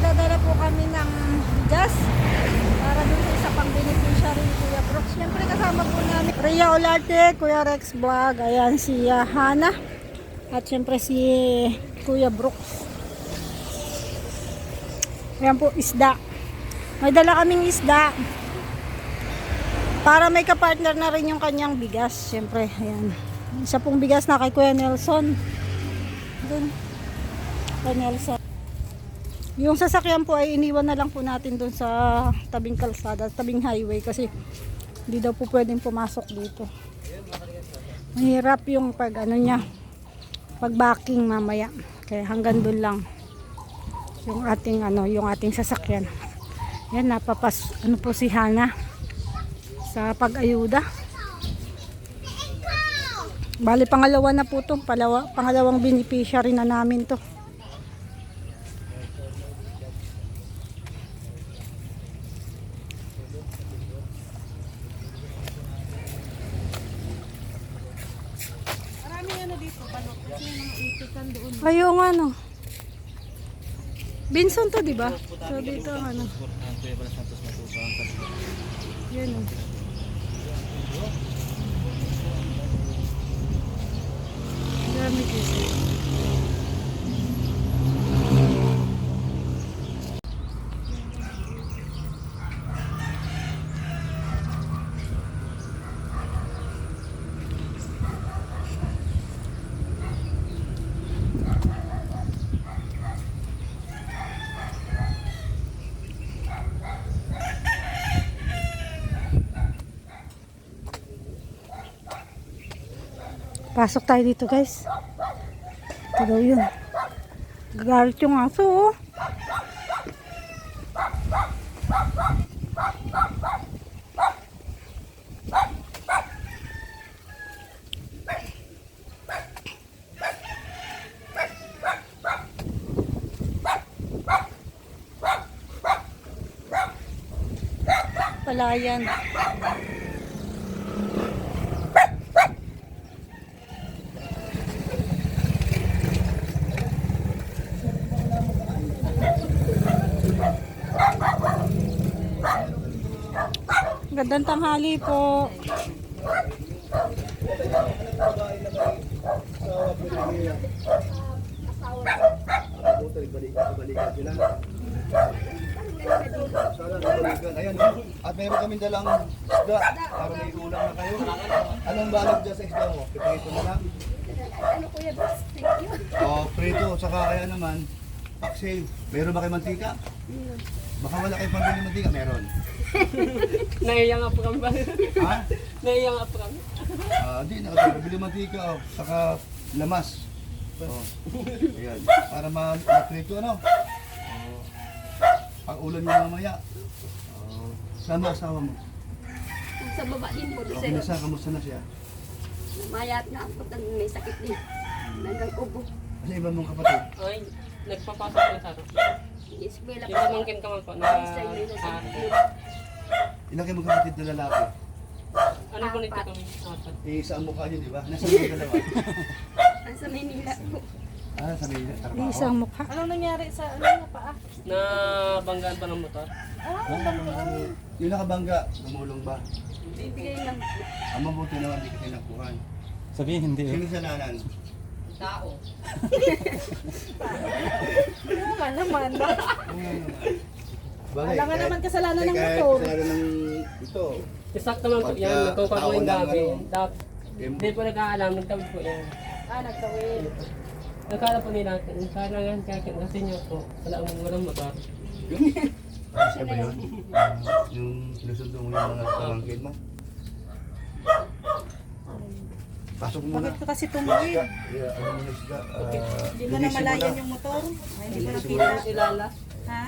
Nagdadala po kami ng bigas para dun sa pang beneficiary ni Kuya Brooks. Siyempre kasama po namin Rhea Olarte, Kuya Rex Vlog, ayan si ah, Hana at siyempre si Kuya Brooks. Ayan po, isda. May dala kaming isda. Para may kapartner na rin yung kanyang bigas. Siyempre, ayan. Isa pong bigas na kay Kuya Nelson. Dun. Kay Nelson. Yung sasakyan po ay iniwan na lang po natin dun sa tabing kalsada, tabing highway kasi hindi daw po pwedeng pumasok dito. Mahirap yung pag ano niya, pag backing mamaya. Kaya hanggang dun lang yung ating ano, yung ating sasakyan. Yan napapas ano po si Hana sa pag-ayuda. Bali pangalawa na po to, palawa, pangalawang beneficiary na namin to. Maraming ano dito, balot. Kasi may mga ipikan doon. Ayun nga no. Binson to, di ba? So dito ang ano. Yan oh. Dami dito. Pasok tayo dito guys. Ito daw yun. Gagalit yung aso oh. Palayan. Gandang tanghali po. Ayan, at meron kami dalang isda para may ulam na kayo. Anong balag dyan sa isda mo? Piprito na lang? Ano kuya, boss? Thank you. O, prito, saka kaya naman, paksiw. Meron ba kayo mantika? Baka wala kayong pambili mantika, meron. Naiya nga po kami? Ha? Naiya nga po kami. Ah, di, nakabili mantika, oh. saka lamas. Oh. Ayan, para ma- ma-prito ano? Oh. Pag ulan nyo mamaya. Oh. Saan ba asawa mo? Sa baba din po. Oh, Kasi Kamusta, kamusta na siya? mayat na ako. May sakit din. Nanggang ubo. Kasi iba mong kapatid. Ay, nagpapasok ko sa. Eskwela Yung pa. pamangkin ka man po na Sa iyo na sa ah, Ilan kayo magkapatid na lalaki? ano po nito kami? Apat. Eh, isa ang mukha nyo, di ba? Nasaan yung dalawa? Sa Maynila po. Ah, sa may trabaho. Isang mukha. Anong nangyari sa ano na paa? Na banggaan pa ng motor. Ah, yung nakabangga, tumulong ba? Bibigay lang. Ang mabuti naman, hindi ka tinakuhan. Sabihin hindi eh. Sino sa nanan? Tao. Ano nga naman. Bagay, Alam nga naman kasalanan ng motor. Kasalanan ng ito. Isakto naman po Pagka yan. Nagkukuha tao po yung lang, gabi. ano, Dap- eh, Hindi po nag-aalam. Nagtawid po yan. Ah, nagtawid. Nagkala po nila. Sana nga kaya kasi niyo po. Wala ang walang motor. Siya ba yun? Yung sinusundo mo yung mga pamangkin mo? Pasok mo na. Bakit ka kasi tumuwid? Yeah, ano mo sila? ah, Hindi mo na malayan yung motor? Ay, hindi mo nakita. Kilala. Ha?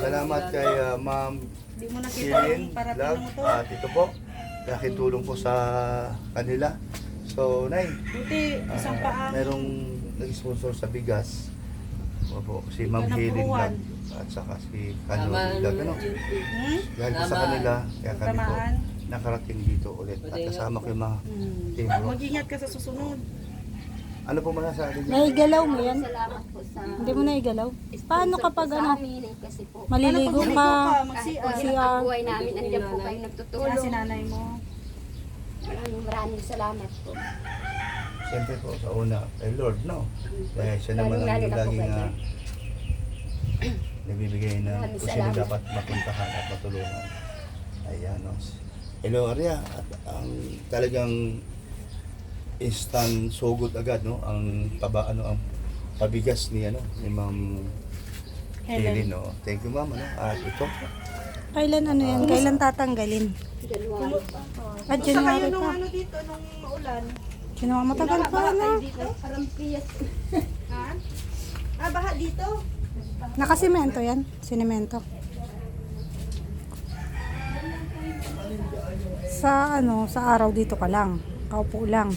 Salamat kay ah, Ma'am Hindi mo nakita Silin yung parating Love ng motor? at ito po. Dahil tulong po sa kanila. So, Nay, Buti, isang ah, paa. merong nag-sponsor sa bigas. Opo, si Ma'am Ikaw na Helen buwan. Love at saka si. Love. Ano? Hmm? Dahil po sa Tama. kanila, kaya kami po Tamaan. Nakarating dito ulit. At kasama ko yung mga Hmm. team. Mag-ingat ka sa susunod. Ano po masasabi niyo? Naigalaw mo yan? Salamat po sa Hindi mo naigalaw? Paano kapag ano, eh, kasi po maliligo ka? kahit po CR. sa buhay namin, andiyan po kayo nagtutulong. Si nanay mo. Maraming maraming salamat po. Siyempre po, sa una, kay Lord, no? Dahil siya naman ang Lalo-lalo na po laging kay ah, Lord. nagbibigay ng Maraming kung sino salamat. dapat mapuntahan at matulungan. Ayan, no? Hello, Arya. At ang talagang instant sugod agad, no? Ang paba, ano, ang pabigas ni, ano, ni Ma'am Helen, no? Thank you, Ma'am, ano? At ito, Kailan ano yan? Kailan tatanggalin? January pa. At Sa kayo January nung pa. ano dito, nung maulan. January matagal pa na. Parang piyas. Ha? Ah, baha dito? Nakasimento yan? Sinemento. Sa ano, sa araw dito ka lang. Kaupo lang.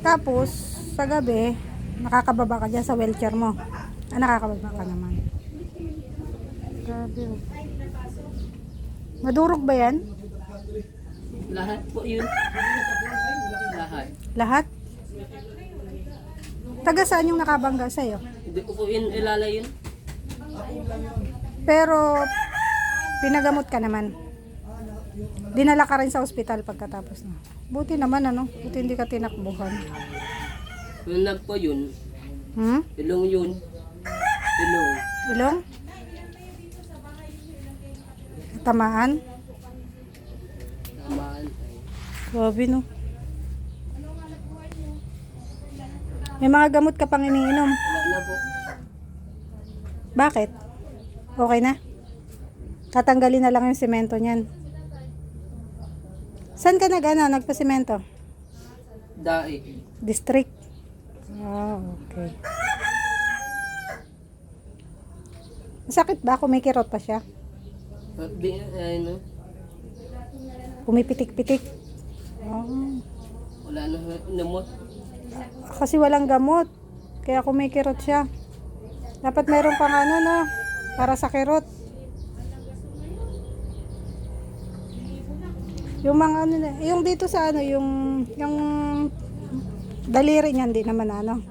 Tapos, sa gabi, nakakababa ka dyan sa wheelchair mo. Ah, nakakababa ka naman. Grabe. oh. Madurog ba yan? Lahat po yun. Lahat. Lahat? Taga saan yung nakabangga sa'yo? Hindi ko po yun ilalayin. Pero, pinagamot ka naman. Dinala ka rin sa ospital pagkatapos na. Buti naman ano, buti hindi ka tinakbuhan. Yun lang po yun. Hmm? Ilong yun. Ilong. Ilong? Tamaan? Tamaan. Grabe no. May mga gamot ka pang iniinom. Wala na po. Bakit? Okay na? Tatanggalin na lang yung semento niyan. Saan ka nag, ano, nagpasemento? Dae. District. Ah, okay. Masakit ba? Kumikirot pa siya? Uh, di, ano, Pumipitik-pitik. Ah, wala na namot. kasi walang gamot. Kaya kumikirot siya. Dapat meron pang ano, no? Para sa kirot. Yung mga ano, na- yung dito sa ano, yung, yung daliri niyan, di naman ano.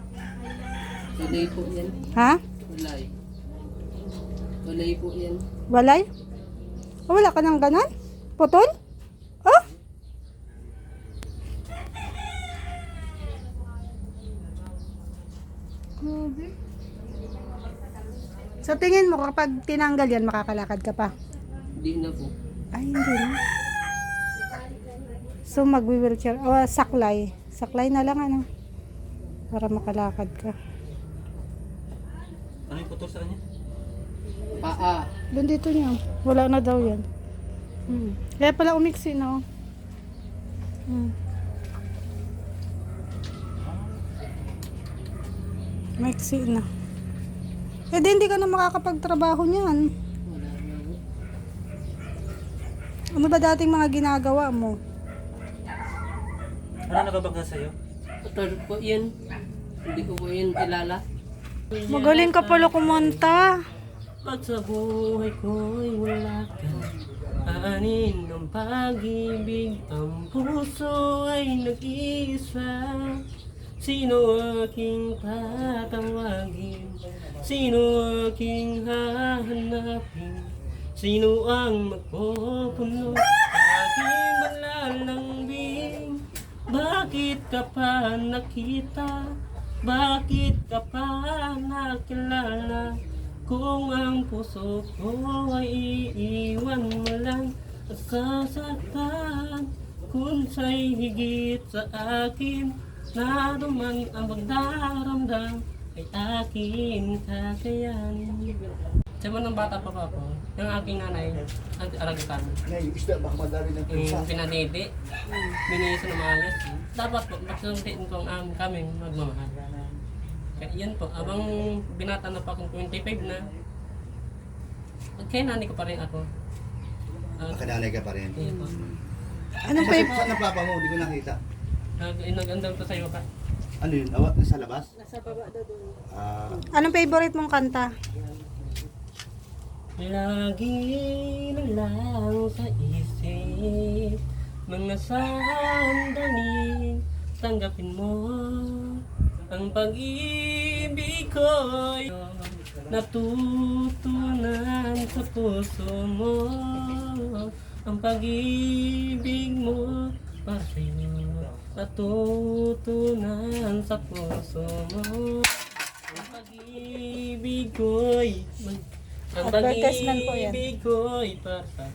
Walay po yan. Ha? Walay. Walay po yan. Walay? Oh, wala ka ng ganon? Putol? Oh? Grabe. Sa tingin mo, kapag tinanggal yan, makakalakad ka pa? Di na po. Ay, hindi na. So, mag-wheelchair. O, saklay. Saklay na lang, ano? Para makalakad ka. Ano yung putol sa kanya? Paa. Doon dito niya. Wala na daw yan. Hmm. Kaya pala umiksi na. oh. Hmm. Maiksi na. Eh di hindi ka na makakapagtrabaho niyan. Ano ba dating mga ginagawa mo? Ano nakabangga sa'yo? Putol po yun. Hindi ko po yun ilala. Magaling ka pala kumanta. Pag sa buhay ko'y wala ka Aanin ng pag-ibig Ang puso ay nag-iisa Sino aking tatawagin? Sino aking hahanapin? Sino ang magpupuno aking malalambing? Bakit ka pa nakita? Bakit ka pa nakilala? Kung ang puso ko ay iiwan mo lang at Kung siya'y higit sa akin Naruman ang magdaramdam ay akin kakayanin Sa mga bata pa pa po, yung aking nanay, ang aragutan, na yung isda, baka madali ng yung pulsa. pinadidi, binihiso ng maayos. Dapat po, magsuntin ko ang kami magmamahal. Kaya yun po, abang binata na pa akong 25 na, kaya nani ko pa rin ako. Uh, Makanalay ka pa rin. yeah, po. Anong, Saan, pa- saan ang papa mo? Hindi ko nakita. Nag- inagandang to sa'yo ka. Ano yun? Awat na sa labas? Nasa baba doon. Ah, anong favorite mong kanta? Lagi na lang sa isip Mga sandali tanggapin mo ang pag-ibig ko'y natutunan sa puso mo. Ang pag-ibig mo para sa'yo natutunan sa puso mo. Ang pag-ibig ko'y ang Advertisement po yan. pag-ibig ko'y para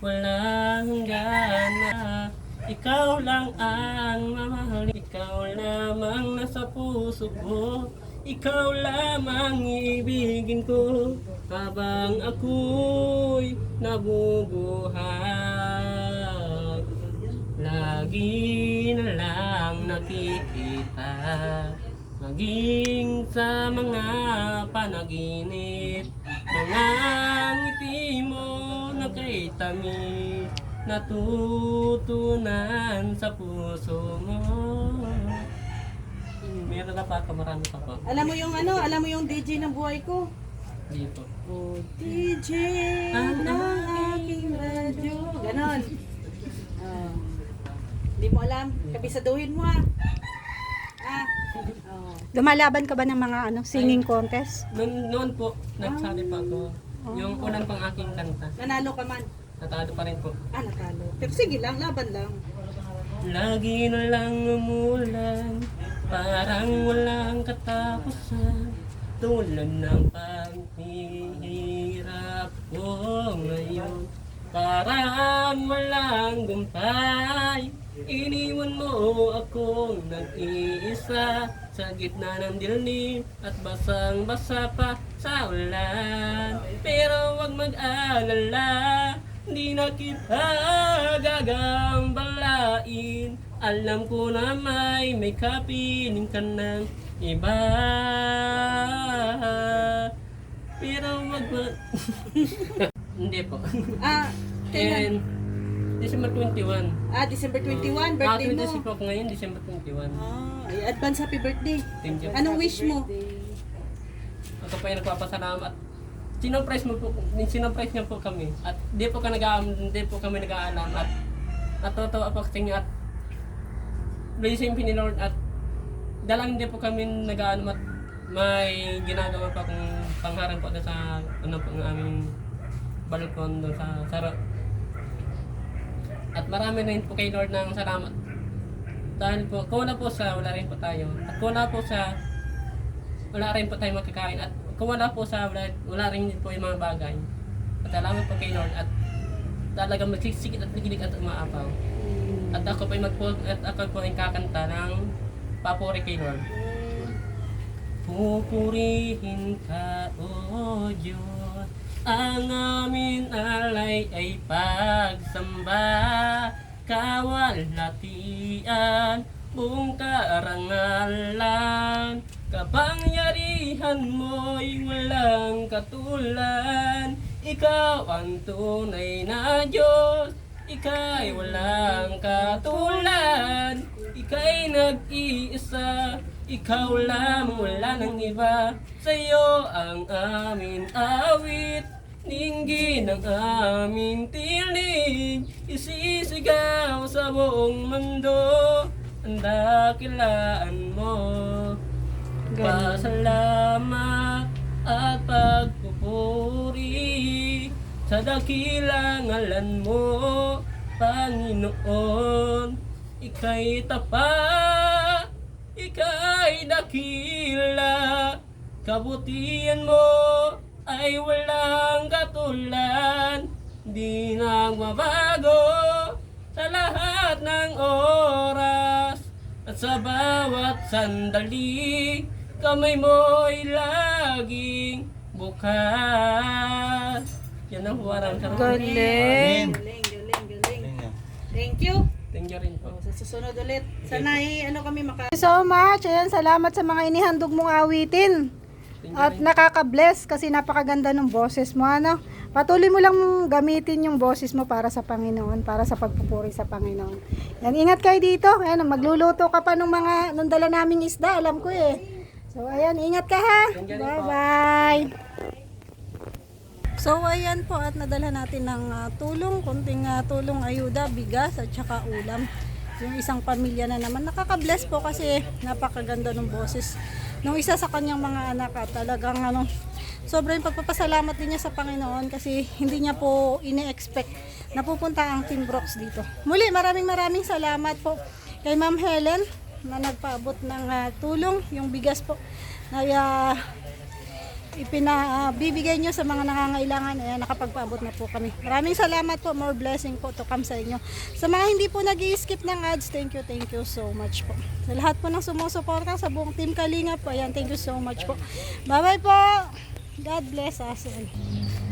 walang gana ikaw lang ang mamahal. Ikaw lamang nasa puso ko. Ikaw lamang ibigin ko. Habang ako'y nabubuhay Lagi na lang nakikita. Maging sa mga panaginip Mga ngiti mo na kay tamis Natutunan sa puso mo Meron na pa ako, marami pa po Alam mo yung ano, alam mo yung DJ ng buhay ko? Po Oh, DJ ng aking radyo. Ganon. Oh. Hindi mo alam. Kabisaduhin mo ah. Oh. Lumalaban ka ba ng mga ano, singing contest? Noon, noon po, nagsali pa ako Yung unang pang aking kanta Nanalo ka man. Natalo pa rin po Ah, natalo. Pero sige lang, laban lang. Lagi na lang umulan Parang walang katapusan Tulad ng paghihirap ko ngayon Parang walang gumpay Iniwan mo akong nag-iisa Sa gitna ng dilim At basang-basa pa sa ulan Pero wag mag-alala Di na kita gagambalain Alam ko na may may kapiling ka ng iba Pero wag ma... Hindi po. Ah, kailan? And December 21. Ah, December 21, birthday Ah, mo. 26 po ako ngayon, December 21. Ah, ay, advance happy birthday. Thank you. Anong wish mo? Ako pa yung nagpapasalamat. Sinurprise mo po, sinurprise niyo po kami. At di po, ka nag di po kami nag-aalam. At natutuwa po sa inyo at blessing po ni Lord at dalang hindi po kami nag-aalam at may ginagawa pa kong pangharang po doon sa ano po ng aming balkon doon sa sara. At marami rin po kay Lord ng salamat. Dahil po, wala po sa, wala rin po tayo. At wala po sa, wala rin po tayo makakain. At kung wala po sa wala, wala rin po yung mga bagay. At salamat po kay Lord. At talagang magsisikit at nagilig at umaapaw. At ako po ay magpo at ako po ay kakanta ng papuri kay Lord. Pupurihin ka, O Diyos Ang amin alay ay pagsamba Kawalatian Buong karangalan Kapangyarihan mo'y walang katulan Ikaw ang tunay na Diyos Ika'y walang katulad. Ika'y nag-iisa Ikaw lamang wala ng iba. Sa'yo ang aming awit. Ninggin ang aming tinig Isisigaw sa buong mundo Ang dakilaan mo. Pasalamat at pagpupuri Sa dakilang ngalan mo Panginoon. Ika'y tapat Ika'y dakila Kabutihan mo ay walang katulad. Di nagbabago sa lahat ng oras. At sa bawat sandali Kamay mo'y laging bukas. Yan ang huwarang sa Galing. Galing, galing, galing. Thank you. Thank you rin po. Oh, sa susunod ulit. Sana ay ano kami maka... Thank you so much. Ayan, salamat sa mga inihandog mong awitin. At nakaka-bless kasi napakaganda ng boses mo, ano? Patuloy mo lang gamitin yung boses mo para sa Panginoon, para sa pagpupuri sa Panginoon. Yan, ingat kayo dito. Ayan, magluluto ka pa ng mga, nung dala naming isda, alam ko eh. So, ayan, ingat ka ha. Bye-bye. So, ayan po at nadala natin ng ah, tulong, kunting ah, tulong ayuda, bigas at saka ulam. Yung isang pamilya na naman. Nakaka-bless po kasi napakaganda ng boses nung isa sa kanyang mga anak at talagang ano, sobrang pagpapasalamat din niya sa Panginoon kasi hindi niya po ini-expect na pupunta ang Team Brooks dito. Muli, maraming maraming salamat po kay Ma'am Helen na nagpaabot ng ah, tulong, yung bigas po na ah, ipinabibigay nyo sa mga nangangailangan, ayan, nakapagpaabot na po kami. Maraming salamat po, more blessing po to come sa inyo. Sa mga hindi po nag skip ng ads, thank you, thank you so much po. Sa lahat po ng sumusuporta sa buong team Kalinga po, ayan, thank you so much po. Bye-bye po! God bless us all.